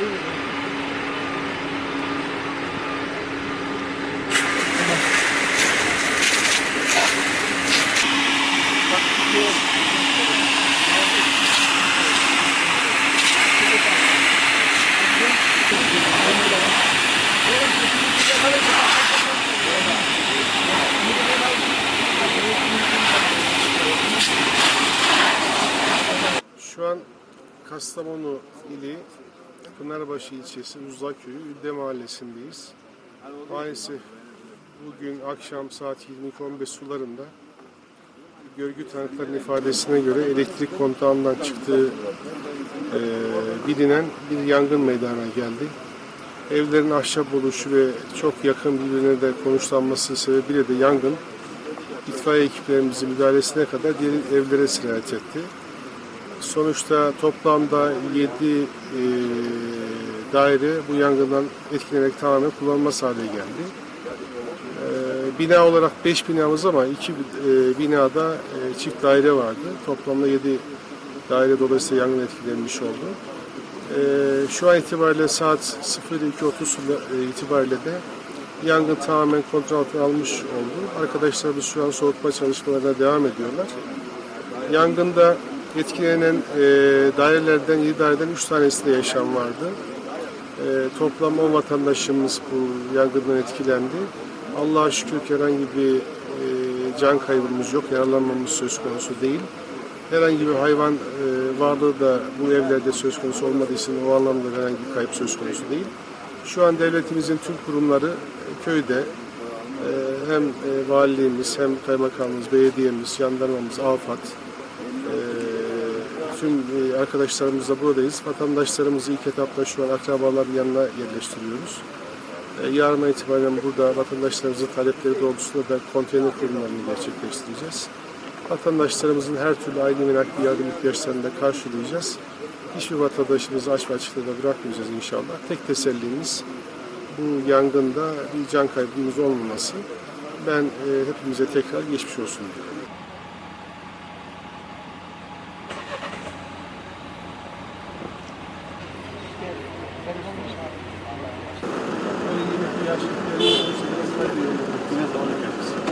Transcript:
Şu Kastamonu ili Pınarbaşı ilçesi Uzak Köyü Ülde Mahallesi'ndeyiz. Maalesef bugün akşam saat 22.15 sularında görgü tanıklarının ifadesine göre elektrik kontağından çıktığı e, bilinen bir yangın meydana geldi. Evlerin ahşap oluşu ve çok yakın birbirine de konuşlanması sebebiyle de yangın itfaiye ekiplerimizin müdahalesine kadar diğer evlere sirayet etti. Sonuçta toplamda 7 daire bu yangından etkilenerek tamamen kullanılmaz hale geldi. E, bina olarak 5 binamız ama 2 binada e, çift daire vardı. Toplamda 7 daire dolayısıyla yangın etkilenmiş oldu. E, şu an itibariyle saat 02.30 itibariyle de yangın tamamen kontrol altına almış oldu. Arkadaşlarımız şu an soğutma çalışmalarına devam ediyorlar. Yangında etkilenen e, dairelerden 7 daireden 3 tanesinde yaşam vardı. E, toplam 10 vatandaşımız bu yangından etkilendi. Allah'a şükür ki herhangi bir e, can kaybımız yok, yaralanmamız söz konusu değil. Herhangi bir hayvan e, varlığı da bu evlerde söz konusu olmadığı için o anlamda herhangi bir kayıp söz konusu değil. Şu an devletimizin tüm kurumları e, köyde e, hem e, valiliğimiz hem kaymakamımız, belediyemiz, jandarmamız, AFAD, tüm e, arkadaşlarımızla buradayız. Vatandaşlarımızı ilk etapta şu an akrabaların yanına yerleştiriyoruz. E, Yarına itibaren burada vatandaşlarımızın talepleri doğrultusunda da konteyner kurumlarını gerçekleştireceğiz. Vatandaşlarımızın her türlü aile ve nakli yardım ihtiyaçlarını da karşılayacağız. Hiçbir vatandaşımızı aç ve açıkta da bırakmayacağız inşallah. Tek tesellimiz bu yangında bir can kaybımız olmaması. Ben e, hepimize tekrar geçmiş olsun diyorum. Thank you.